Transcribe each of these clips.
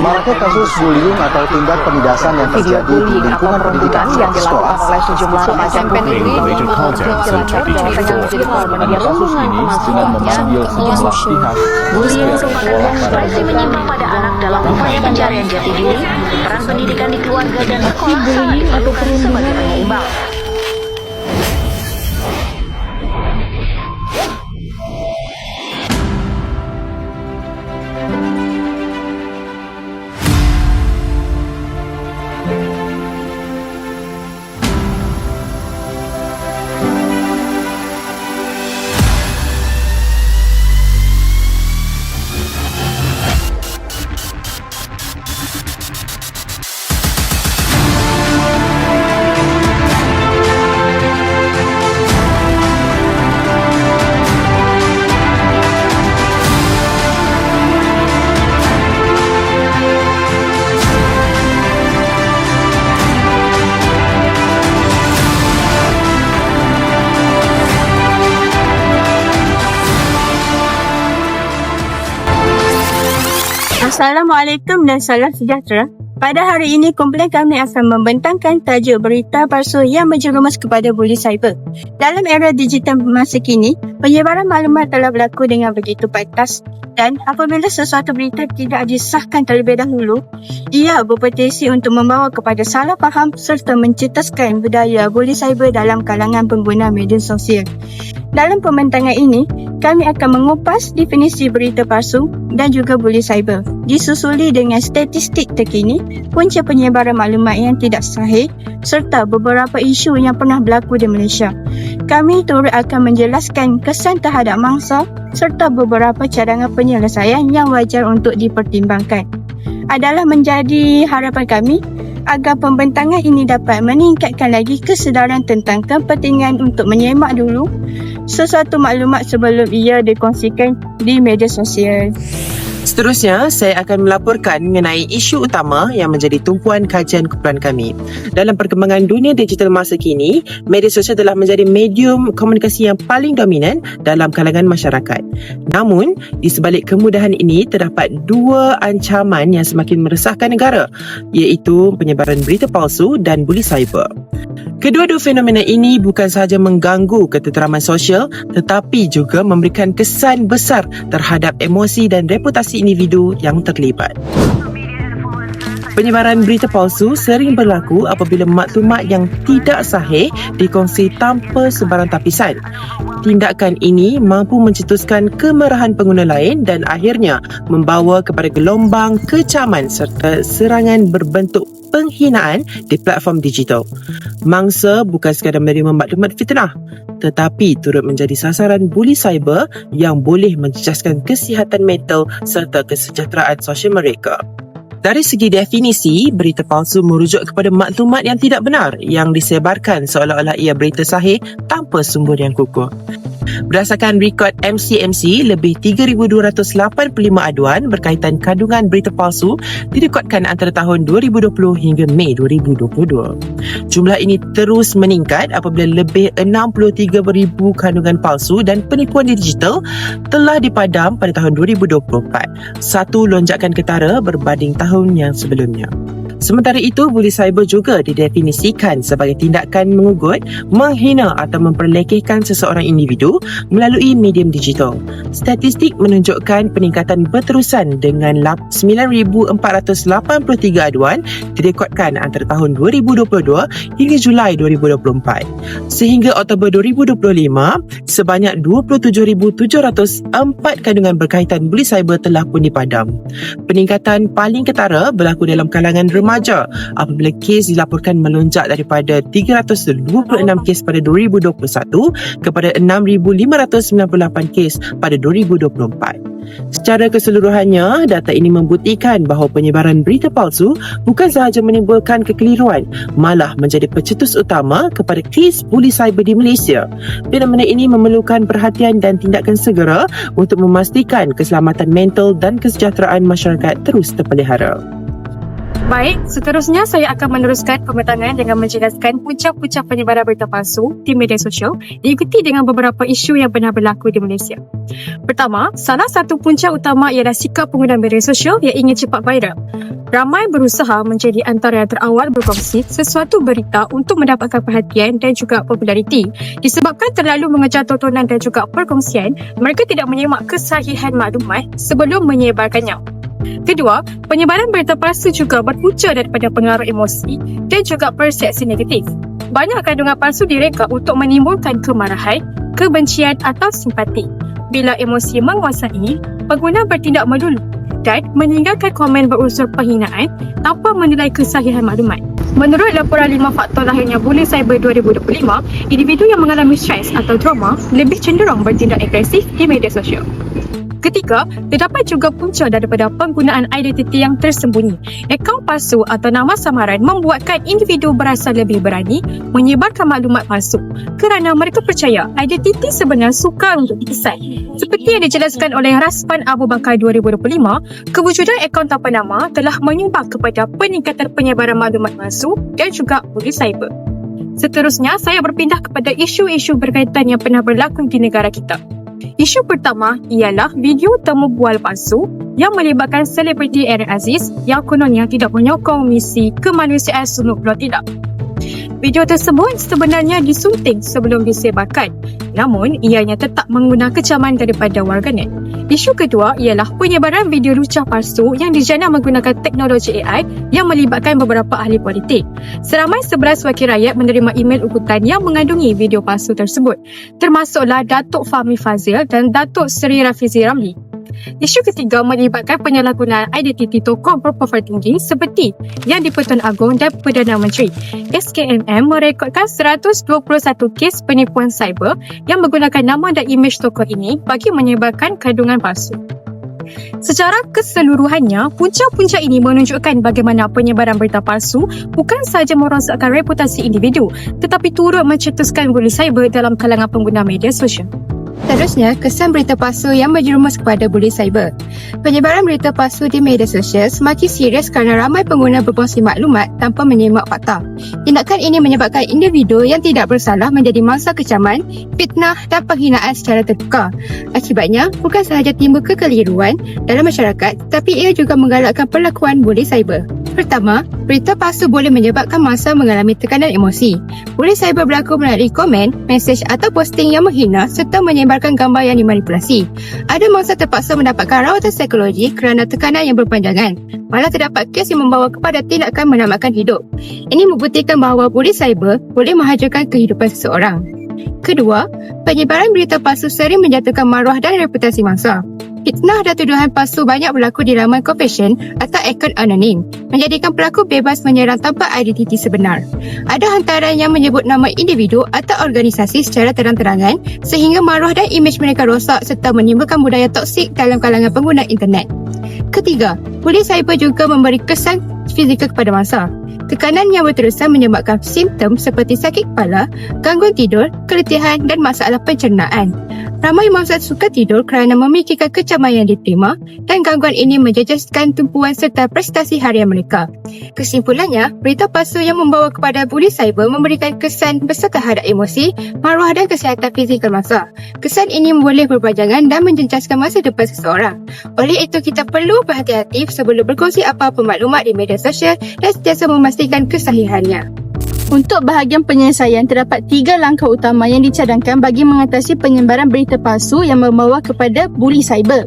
Maraknya kasus bullying atau tindak penindasan yang terjadi di bullying atau lingkungan pendidikan yang dilakukan oleh sejumlah remaja Ada kasus ini dengan memanggil sejumlah pihak. Bullying merupakan ekspresi menyimpang pada anak dalam upaya pencarian jati diri, peran pendidikan di keluarga dan sekolah sangat diperlukan sebagai penyeimbang. Assalamualaikum dan salam sejahtera. Pada hari ini, kumpulan kami akan membentangkan tajuk berita palsu yang menjerumus kepada buli cyber. Dalam era digital masa kini, penyebaran maklumat telah berlaku dengan begitu pantas dan apabila sesuatu berita tidak disahkan terlebih dahulu, ia berpotensi untuk membawa kepada salah faham serta mencetuskan budaya buli cyber dalam kalangan pengguna media sosial. Dalam pembentangan ini, kami akan mengupas definisi berita palsu dan juga buli cyber. Disusuli dengan statistik terkini, punca penyebaran maklumat yang tidak sahih serta beberapa isu yang pernah berlaku di Malaysia. Kami turut akan menjelaskan kesan terhadap mangsa serta beberapa cadangan penyelesaian yang wajar untuk dipertimbangkan. Adalah menjadi harapan kami agar pembentangan ini dapat meningkatkan lagi kesedaran tentang kepentingan untuk menyemak dulu sesuatu maklumat sebelum ia dikongsikan di media sosial. Seterusnya, saya akan melaporkan mengenai isu utama yang menjadi tumpuan kajian kumpulan kami. Dalam perkembangan dunia digital masa kini, media sosial telah menjadi medium komunikasi yang paling dominan dalam kalangan masyarakat. Namun, di sebalik kemudahan ini terdapat dua ancaman yang semakin meresahkan negara, iaitu penyebaran berita palsu dan buli cyber. Kedua-dua fenomena ini bukan sahaja mengganggu ketenteraman sosial tetapi juga memberikan kesan besar terhadap emosi dan reputasi individu yang terlibat. Penyebaran berita palsu sering berlaku apabila maklumat yang tidak sahih dikongsi tanpa sebarang tapisan. Tindakan ini mampu mencetuskan kemarahan pengguna lain dan akhirnya membawa kepada gelombang kecaman serta serangan berbentuk penghinaan di platform digital. Mangsa bukan sekadar menerima maklumat fitnah tetapi turut menjadi sasaran buli cyber yang boleh menjejaskan kesihatan mental serta kesejahteraan sosial mereka. Dari segi definisi, berita palsu merujuk kepada maklumat yang tidak benar yang disebarkan seolah-olah ia berita sahih tanpa sumber yang kukuh. Berdasarkan rekod MCMC, lebih 3,285 aduan berkaitan kandungan berita palsu direkodkan antara tahun 2020 hingga Mei 2022. Jumlah ini terus meningkat apabila lebih 63,000 kandungan palsu dan penipuan digital telah dipadam pada tahun 2024. Satu lonjakan ketara berbanding tahun yang sebelumnya. Sementara itu, buli cyber juga didefinisikan sebagai tindakan mengugut, menghina atau memperlekehkan seseorang individu melalui medium digital. Statistik menunjukkan peningkatan berterusan dengan 9,483 aduan direkodkan antara tahun 2022 hingga Julai 2024. Sehingga Oktober 2025, sebanyak 27,704 kandungan berkaitan buli cyber telah pun dipadam. Peningkatan paling ketara berlaku dalam kalangan remaja apabila kes dilaporkan melonjak daripada 326 kes pada 2021 kepada 6,598 kes pada 2024. Secara keseluruhannya, data ini membuktikan bahawa penyebaran berita palsu bukan sahaja menimbulkan kekeliruan, malah menjadi pencetus utama kepada kes buli cyber di Malaysia. Fenomena ini memerlukan perhatian dan tindakan segera untuk memastikan keselamatan mental dan kesejahteraan masyarakat terus terpelihara. Baik, seterusnya saya akan meneruskan pembentangan dengan menjelaskan punca-punca penyebaran berita palsu di media sosial diikuti dengan beberapa isu yang pernah berlaku di Malaysia. Pertama, salah satu punca utama ialah sikap pengguna media sosial yang ingin cepat viral. Ramai berusaha menjadi antara yang terawal berkongsi sesuatu berita untuk mendapatkan perhatian dan juga populariti. Disebabkan terlalu mengejar tontonan dan juga perkongsian, mereka tidak menyemak kesahihan maklumat sebelum menyebarkannya. Kedua, penyebaran berita palsu juga berpunca daripada pengaruh emosi dan juga persepsi negatif. Banyak kandungan palsu direka untuk menimbulkan kemarahan, kebencian atau simpati. Bila emosi menguasai, pengguna bertindak melulu dan meninggalkan komen berunsur penghinaan tanpa menilai kesahihan maklumat. Menurut laporan 5 faktor lahirnya bully cyber 2025, individu yang mengalami stres atau trauma lebih cenderung bertindak agresif di media sosial. Ketiga, terdapat juga punca daripada penggunaan identiti yang tersembunyi. Akaun palsu atau nama samaran membuatkan individu berasa lebih berani menyebarkan maklumat palsu kerana mereka percaya identiti sebenar sukar untuk dikesan. Seperti yang dijelaskan oleh Raspan Abu Bakar 2025, kewujudan akaun tanpa nama telah menyumbang kepada peningkatan penyebaran maklumat palsu dan juga bully cyber. Seterusnya, saya berpindah kepada isu-isu berkaitan yang pernah berlaku di negara kita. Isu pertama ialah video temu bual palsu yang melibatkan selebriti Aaron Aziz yang kononnya tidak menyokong misi kemanusiaan Snoop Dogg tidak. Video tersebut sebenarnya disunting sebelum disebarkan namun ianya tetap menggunakan kecaman daripada warganet. Isu kedua ialah penyebaran video lucah palsu yang dijana menggunakan teknologi AI yang melibatkan beberapa ahli politik. Seramai 11 wakil rakyat menerima email ugutan yang mengandungi video palsu tersebut termasuklah Datuk Fahmi Fazil dan Datuk Seri Rafizi Ramli. Isu ketiga melibatkan penyalahgunaan identiti tokoh berprofil tinggi seperti yang di-Pertuan Agong dan Perdana Menteri. SKMM merekodkan 121 kes penipuan cyber yang menggunakan nama dan imej tokoh ini bagi menyebarkan kandungan palsu. Secara keseluruhannya, punca-punca ini menunjukkan bagaimana penyebaran berita palsu bukan sahaja merosakkan reputasi individu tetapi turut mencetuskan bully cyber dalam kalangan pengguna media sosial. Seterusnya, kesan berita palsu yang berjerumus kepada bully cyber. Penyebaran berita palsu di media sosial semakin serius kerana ramai pengguna berkongsi maklumat tanpa menyemak fakta. Tindakan ini menyebabkan individu yang tidak bersalah menjadi mangsa kecaman, fitnah dan penghinaan secara terbuka. Akibatnya, bukan sahaja timbul kekeliruan dalam masyarakat tetapi ia juga menggalakkan perlakuan bully cyber. Pertama, berita palsu boleh menyebabkan mangsa mengalami tekanan emosi. Bully cyber berlaku melalui komen, mesej atau posting yang menghina serta menyebarkan gambar yang dimanipulasi. Ada mangsa terpaksa mendapatkan rawatan psikologi kerana tekanan yang berpanjangan. Malah terdapat kes yang membawa kepada tindakan menamatkan hidup. Ini membuktikan bahawa bully cyber boleh menghancurkan kehidupan seseorang. Kedua, penyebaran berita palsu sering menjatuhkan maruah dan reputasi mangsa. Fitnah dan tuduhan palsu banyak berlaku di laman confession atau akaun anonim, menjadikan pelaku bebas menyerang tanpa identiti sebenar. Ada hantaran yang menyebut nama individu atau organisasi secara terang-terangan sehingga maruah dan imej mereka rosak serta menimbulkan budaya toksik dalam kalangan pengguna internet. Ketiga, polis cyber juga memberi kesan fizikal kepada masa. Tekanan yang berterusan menyebabkan simptom seperti sakit kepala, gangguan tidur, keletihan dan masalah pencernaan. Ramai mangsa suka tidur kerana memikirkan kecaman yang diterima dan gangguan ini menjejaskan tumpuan serta prestasi harian mereka. Kesimpulannya, berita palsu yang membawa kepada bully cyber memberikan kesan besar terhadap emosi, maruah dan kesihatan fizikal mangsa. Kesan ini boleh berpanjangan dan menjejaskan masa depan seseorang. Oleh itu, kita perlu berhati-hati sebelum berkongsi apa-apa maklumat di media sosial dan sentiasa memastikan kesahihannya. Untuk bahagian penyelesaian, terdapat tiga langkah utama yang dicadangkan bagi mengatasi penyebaran berita palsu yang membawa kepada bully cyber.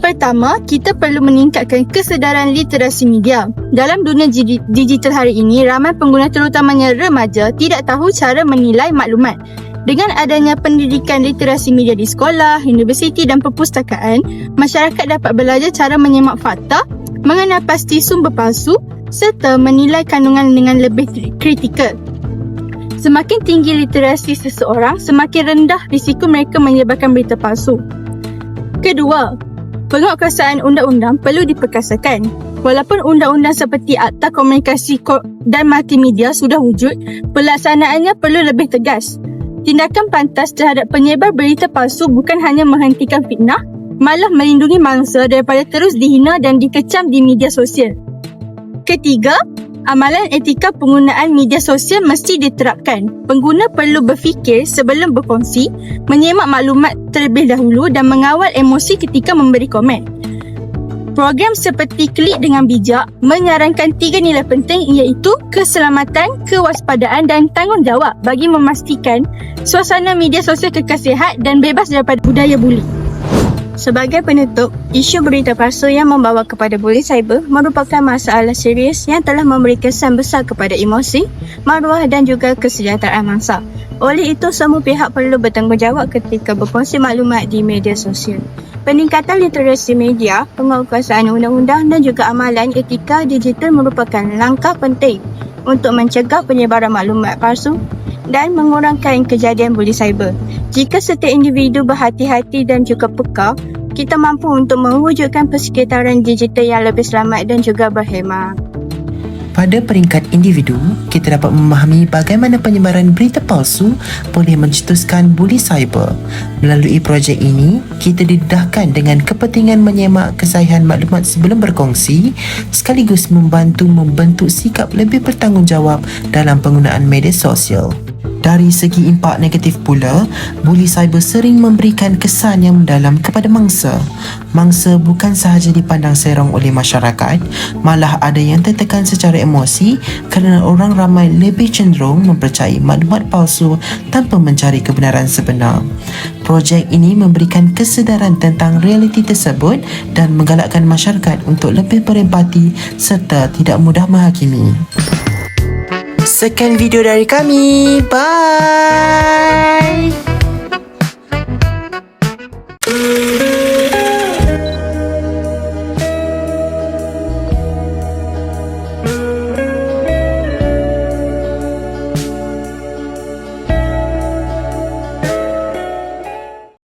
Pertama, kita perlu meningkatkan kesedaran literasi media. Dalam dunia digital hari ini, ramai pengguna terutamanya remaja tidak tahu cara menilai maklumat. Dengan adanya pendidikan literasi media di sekolah, universiti dan perpustakaan, masyarakat dapat belajar cara menyemak fakta, mengenal pasti sumber palsu serta menilai kandungan dengan lebih kritikal. Semakin tinggi literasi seseorang, semakin rendah risiko mereka menyebarkan berita palsu. Kedua, penguatkuasaan undang-undang perlu diperkasakan. Walaupun undang-undang seperti Akta Komunikasi dan Multimedia sudah wujud, pelaksanaannya perlu lebih tegas. Tindakan pantas terhadap penyebar berita palsu bukan hanya menghentikan fitnah, malah melindungi mangsa daripada terus dihina dan dikecam di media sosial. Ketiga, amalan etika penggunaan media sosial mesti diterapkan. Pengguna perlu berfikir sebelum berkongsi, menyemak maklumat terlebih dahulu dan mengawal emosi ketika memberi komen. Program seperti Klik dengan Bijak menyarankan tiga nilai penting iaitu keselamatan, kewaspadaan dan tanggungjawab bagi memastikan suasana media sosial kekal sihat dan bebas daripada budaya buli. Sebagai penutup, isu berita palsu yang membawa kepada buli cyber merupakan masalah serius yang telah memberi kesan besar kepada emosi, maruah dan juga kesejahteraan mangsa. Oleh itu, semua pihak perlu bertanggungjawab ketika berkongsi maklumat di media sosial. Peningkatan literasi media, penguasaan undang-undang dan juga amalan etika digital merupakan langkah penting untuk mencegah penyebaran maklumat palsu dan mengurangkan kejadian buli cyber. Jika setiap individu berhati-hati dan juga peka, kita mampu untuk mewujudkan persekitaran digital yang lebih selamat dan juga berhemah. Pada peringkat individu, kita dapat memahami bagaimana penyebaran berita palsu boleh mencetuskan buli cyber. Melalui projek ini, kita didedahkan dengan kepentingan menyemak kesahihan maklumat sebelum berkongsi sekaligus membantu membentuk sikap lebih bertanggungjawab dalam penggunaan media sosial. Dari segi impak negatif pula, buli cyber sering memberikan kesan yang mendalam kepada mangsa. Mangsa bukan sahaja dipandang serong oleh masyarakat, malah ada yang tertekan secara emosi kerana orang ramai lebih cenderung mempercayai maklumat palsu tanpa mencari kebenaran sebenar. Projek ini memberikan kesedaran tentang realiti tersebut dan menggalakkan masyarakat untuk lebih berempati serta tidak mudah menghakimi. Sekian video dari kami. Bye.